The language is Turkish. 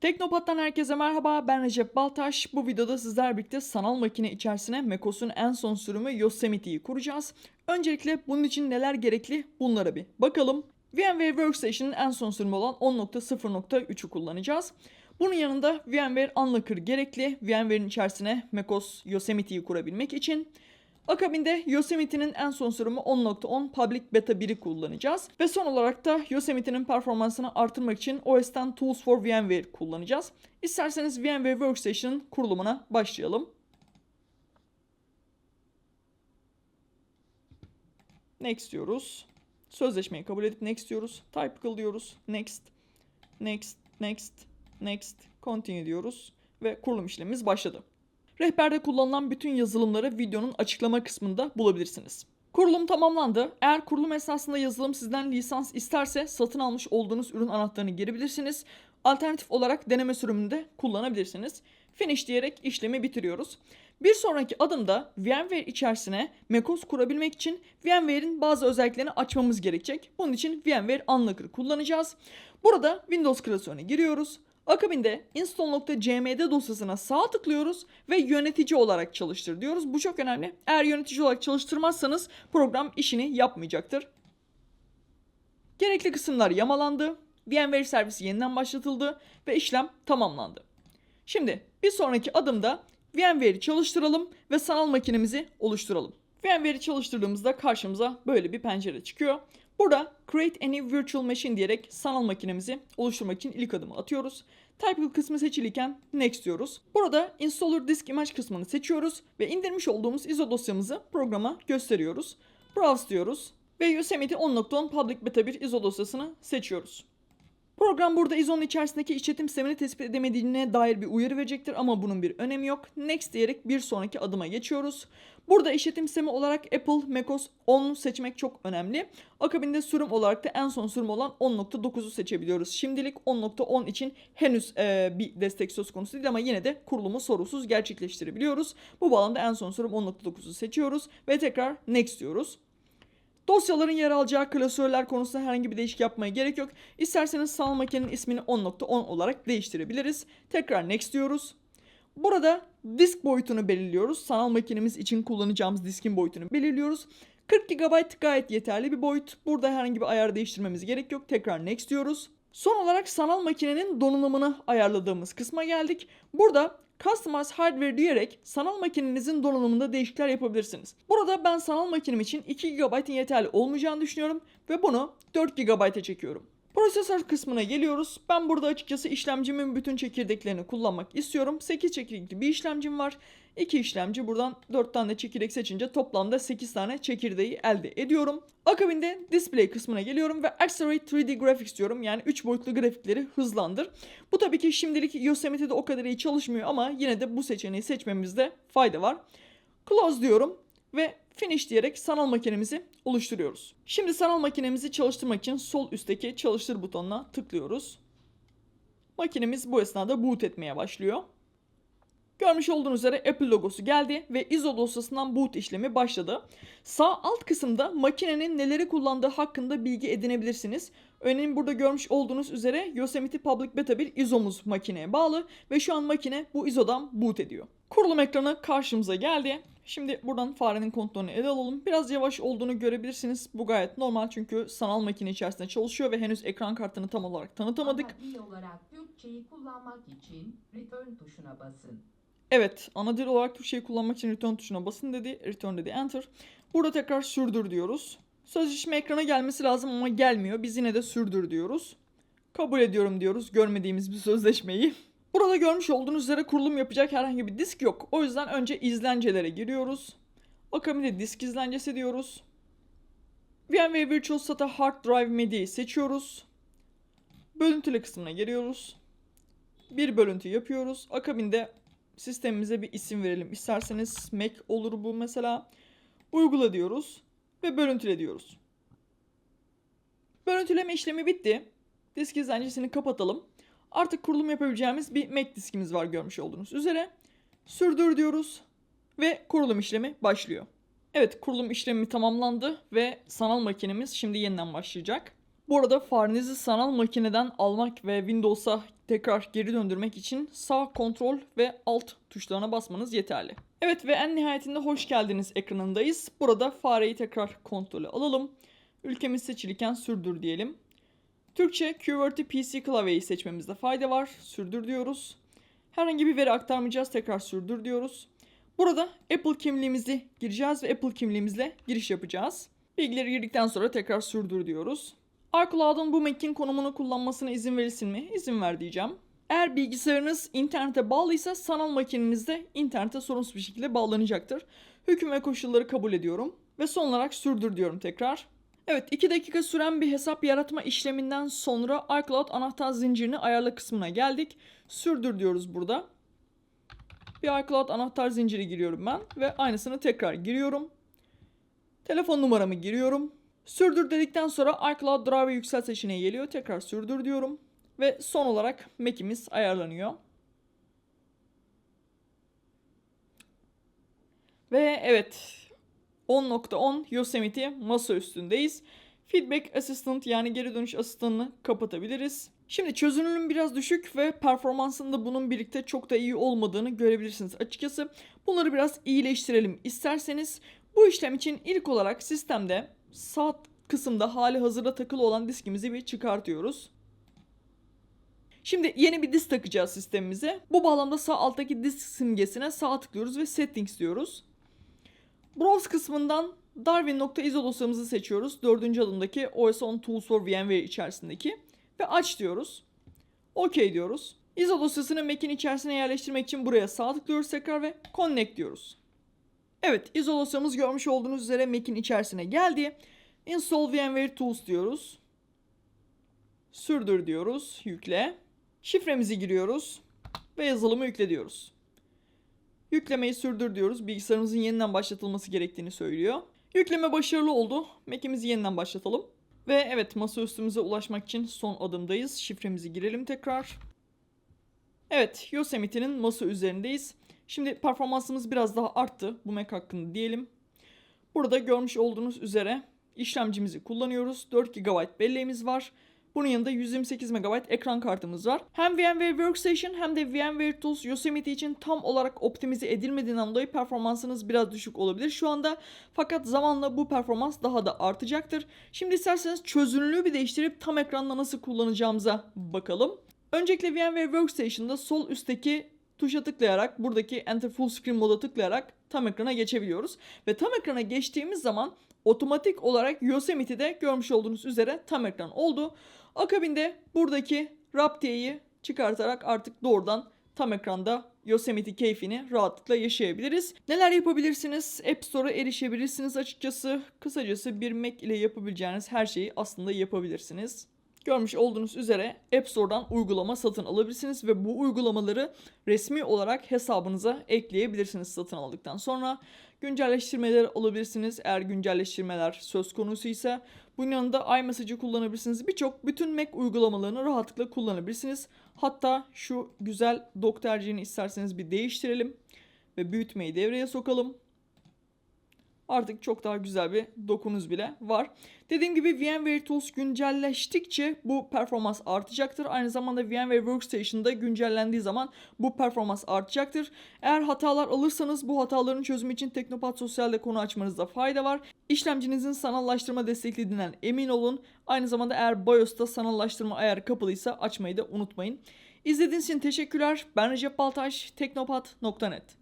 Teknopat'tan herkese merhaba. Ben Recep Baltaş. Bu videoda sizler birlikte sanal makine içerisine macOS'un en son sürümü Yosemite'yi kuracağız. Öncelikle bunun için neler gerekli bunlara bir bakalım. VMware Workstation'ın en son sürümü olan 10.0.3'ü kullanacağız. Bunun yanında VMware Unlocker gerekli. VMware'in içerisine macOS Yosemite'yi kurabilmek için. Akabinde Yosemite'nin en son sürümü 10.10 Public Beta 1'i kullanacağız. Ve son olarak da Yosemite'nin performansını artırmak için OS'ten Tools for VMware kullanacağız. İsterseniz VMware Workstation'ın kurulumuna başlayalım. Next diyoruz. Sözleşmeyi kabul edip next diyoruz. Typical diyoruz. Next, next, next, next, continue diyoruz. Ve kurulum işlemimiz başladı. Rehberde kullanılan bütün yazılımları videonun açıklama kısmında bulabilirsiniz. Kurulum tamamlandı. Eğer kurulum esnasında yazılım sizden lisans isterse satın almış olduğunuz ürün anahtarını girebilirsiniz. Alternatif olarak deneme sürümünde kullanabilirsiniz. Finish diyerek işlemi bitiriyoruz. Bir sonraki adımda VMware içerisine macOS kurabilmek için VMware'in bazı özelliklerini açmamız gerekecek. Bunun için VMware Unlocker kullanacağız. Burada Windows klasörüne giriyoruz. Akabinde install.cmd dosyasına sağ tıklıyoruz ve yönetici olarak çalıştır diyoruz. Bu çok önemli. Eğer yönetici olarak çalıştırmazsanız program işini yapmayacaktır. Gerekli kısımlar yamalandı. VMware servisi yeniden başlatıldı ve işlem tamamlandı. Şimdi bir sonraki adımda VMware'i çalıştıralım ve sanal makinemizi oluşturalım. VMware'i çalıştırdığımızda karşımıza böyle bir pencere çıkıyor. Burada Create Any Virtual Machine diyerek sanal makinemizi oluşturmak için ilk adımı atıyoruz. Typical kısmı seçiliyken Next diyoruz. Burada Installer Disk Image kısmını seçiyoruz ve indirmiş olduğumuz ISO dosyamızı programa gösteriyoruz. Browse diyoruz ve Yosemite 10.10 Public Beta 1 ISO dosyasını seçiyoruz. Program burada ISO'nun içerisindeki işletim sistemini tespit edemediğine dair bir uyarı verecektir ama bunun bir önemi yok. Next diyerek bir sonraki adıma geçiyoruz. Burada işletim sistemi olarak Apple macOS 10 seçmek çok önemli. Akabinde sürüm olarak da en son sürüm olan 10.9'u seçebiliyoruz. Şimdilik 10.10 için henüz e, bir destek söz konusu değil ama yine de kurulumu sorusuz gerçekleştirebiliyoruz. Bu bağlamda en son sürüm 10.9'u seçiyoruz ve tekrar Next diyoruz. Dosyaların yer alacağı klasörler konusunda herhangi bir değişik yapmaya gerek yok. İsterseniz sanal makinenin ismini 10.10 olarak değiştirebiliriz. Tekrar next diyoruz. Burada disk boyutunu belirliyoruz. Sanal makinemiz için kullanacağımız diskin boyutunu belirliyoruz. 40 GB gayet yeterli bir boyut. Burada herhangi bir ayar değiştirmemiz gerek yok. Tekrar next diyoruz. Son olarak sanal makinenin donanımını ayarladığımız kısma geldik. Burada Customize Hardware diyerek sanal makinenizin donanımında değişiklikler yapabilirsiniz. Burada ben sanal makinem için 2 GB'in yeterli olmayacağını düşünüyorum ve bunu 4 GB'a çekiyorum. Prosesör kısmına geliyoruz. Ben burada açıkçası işlemcimin bütün çekirdeklerini kullanmak istiyorum. 8 çekirdekli bir işlemcim var. 2 işlemci buradan 4 tane çekirdek seçince toplamda 8 tane çekirdeği elde ediyorum. Akabinde display kısmına geliyorum ve Accelerate 3D Graphics diyorum. Yani 3 boyutlu grafikleri hızlandır. Bu tabii ki şimdilik Yosemite'de o kadar iyi çalışmıyor ama yine de bu seçeneği seçmemizde fayda var. Close diyorum ve Finish diyerek sanal makinemizi oluşturuyoruz. Şimdi sanal makinemizi çalıştırmak için sol üstteki çalıştır butonuna tıklıyoruz. Makinemiz bu esnada boot etmeye başlıyor. Görmüş olduğunuz üzere Apple logosu geldi ve ISO dosyasından boot işlemi başladı. Sağ alt kısımda makinenin neleri kullandığı hakkında bilgi edinebilirsiniz. Örneğin burada görmüş olduğunuz üzere Yosemite Public Beta 1 ISO'muz makineye bağlı ve şu an makine bu ISO'dan boot ediyor. Kurulum ekranı karşımıza geldi. Şimdi buradan farenin kontrolünü ele alalım. Biraz yavaş olduğunu görebilirsiniz. Bu gayet normal çünkü sanal makine içerisinde çalışıyor ve henüz ekran kartını tam olarak tanıtamadık. Dil olarak Türkçeyi kullanmak için return tuşuna basın. Evet, ana dil olarak Türkçeyi kullanmak için return tuşuna basın dedi. Return dedi enter. Burada tekrar sürdür diyoruz. Sözleşme ekrana gelmesi lazım ama gelmiyor. Biz yine de sürdür diyoruz. Kabul ediyorum diyoruz görmediğimiz bir sözleşmeyi. Burada görmüş olduğunuz üzere kurulum yapacak herhangi bir disk yok. O yüzden önce izlencelere giriyoruz. Akabinde disk izlencesi diyoruz. VMware Virtual SATA Hard Drive Media'yı seçiyoruz. Bölüntüle kısmına geliyoruz. Bir bölüntü yapıyoruz. Akabinde sistemimize bir isim verelim. İsterseniz Mac olur bu mesela. Uygula diyoruz ve bölüntüle diyoruz. Bölüntüleme işlemi bitti. Disk izlencesini kapatalım. Artık kurulum yapabileceğimiz bir Mac diskimiz var görmüş olduğunuz üzere. Sürdür diyoruz ve kurulum işlemi başlıyor. Evet kurulum işlemi tamamlandı ve sanal makinemiz şimdi yeniden başlayacak. Bu arada farenizi sanal makineden almak ve Windows'a tekrar geri döndürmek için sağ kontrol ve alt tuşlarına basmanız yeterli. Evet ve en nihayetinde hoş geldiniz ekranındayız. Burada fareyi tekrar kontrolü alalım. Ülkemiz seçilirken sürdür diyelim. Türkçe QWERTY PC klavyeyi seçmemizde fayda var. Sürdür diyoruz. Herhangi bir veri aktarmayacağız. Tekrar sürdür diyoruz. Burada Apple kimliğimizi gireceğiz ve Apple kimliğimizle giriş yapacağız. Bilgileri girdikten sonra tekrar sürdür diyoruz. iCloud'un bu Mac'in konumunu kullanmasına izin verilsin mi? İzin ver diyeceğim. Eğer bilgisayarınız internete bağlıysa sanal makineniz de internete sorunsuz bir şekilde bağlanacaktır. Hüküm ve koşulları kabul ediyorum. Ve son olarak sürdür diyorum tekrar. Evet 2 dakika süren bir hesap yaratma işleminden sonra iCloud anahtar zincirini ayarla kısmına geldik. Sürdür diyoruz burada. Bir iCloud anahtar zinciri giriyorum ben ve aynısını tekrar giriyorum. Telefon numaramı giriyorum. Sürdür dedikten sonra iCloud Drive yüksel seçeneği geliyor. Tekrar sürdür diyorum. Ve son olarak Mac'imiz ayarlanıyor. Ve evet 10.10 Yosemite masa üstündeyiz. Feedback Assistant yani geri dönüş asistanını kapatabiliriz. Şimdi çözünürlüğüm biraz düşük ve performansında bunun birlikte çok da iyi olmadığını görebilirsiniz açıkçası. Bunları biraz iyileştirelim isterseniz. Bu işlem için ilk olarak sistemde sağ kısımda hali hazırda takılı olan diskimizi bir çıkartıyoruz. Şimdi yeni bir disk takacağız sistemimize. Bu bağlamda sağ alttaki disk simgesine sağ tıklıyoruz ve settings diyoruz. Browse kısmından Darwin.iso dosyamızı seçiyoruz. Dördüncü adımdaki OS 10 Tools for VMware içerisindeki. Ve aç diyoruz. OK diyoruz. ISO dosyasını Mac'in içerisine yerleştirmek için buraya sağ tıklıyoruz tekrar ve Connect diyoruz. Evet dosyamız görmüş olduğunuz üzere Mac'in içerisine geldi. Install VMware Tools diyoruz. Sürdür diyoruz. Yükle. Şifremizi giriyoruz. Ve yazılımı yükle diyoruz. Yüklemeyi sürdür diyoruz. Bilgisayarımızın yeniden başlatılması gerektiğini söylüyor. Yükleme başarılı oldu. Mac'imizi yeniden başlatalım. Ve evet masaüstümüze ulaşmak için son adımdayız. Şifremizi girelim tekrar. Evet Yosemite'nin masa üzerindeyiz. Şimdi performansımız biraz daha arttı. Bu Mac hakkında diyelim. Burada görmüş olduğunuz üzere işlemcimizi kullanıyoruz. 4 GB belleğimiz var. Bunun yanında 128 MB ekran kartımız var. Hem VMware Workstation hem de VMware Tools Yosemite için tam olarak optimize edilmediğinden dolayı performansınız biraz düşük olabilir şu anda. Fakat zamanla bu performans daha da artacaktır. Şimdi isterseniz çözünürlüğü bir değiştirip tam ekranda nasıl kullanacağımıza bakalım. Öncelikle VMware Workstation'da sol üstteki tuşa tıklayarak buradaki Enter Full Screen moda tıklayarak tam ekrana geçebiliyoruz. Ve tam ekrana geçtiğimiz zaman otomatik olarak Yosemite'de görmüş olduğunuz üzere tam ekran oldu. Akabinde buradaki Raptiye'yi çıkartarak artık doğrudan tam ekranda Yosemite keyfini rahatlıkla yaşayabiliriz. Neler yapabilirsiniz? App Store'a erişebilirsiniz açıkçası. Kısacası bir Mac ile yapabileceğiniz her şeyi aslında yapabilirsiniz. Görmüş olduğunuz üzere App Store'dan uygulama satın alabilirsiniz ve bu uygulamaları resmi olarak hesabınıza ekleyebilirsiniz satın aldıktan sonra. Güncelleştirmeleri alabilirsiniz eğer güncelleştirmeler söz konusu ise. Bunun yanında iMessage'ı kullanabilirsiniz. Birçok bütün Mac uygulamalarını rahatlıkla kullanabilirsiniz. Hatta şu güzel dock tercihini isterseniz bir değiştirelim ve büyütmeyi devreye sokalım. Artık çok daha güzel bir dokunuz bile var. Dediğim gibi VMware Tools güncelleştikçe bu performans artacaktır. Aynı zamanda VMware Workstation'da güncellendiği zaman bu performans artacaktır. Eğer hatalar alırsanız bu hataların çözümü için Teknopat Sosyal'de konu açmanızda fayda var. İşlemcinizin sanallaştırma desteklediğinden emin olun. Aynı zamanda eğer BIOS'ta sanallaştırma ayarı kapalıysa açmayı da unutmayın. İzlediğiniz için teşekkürler. Ben Recep Baltaş, teknopat.net.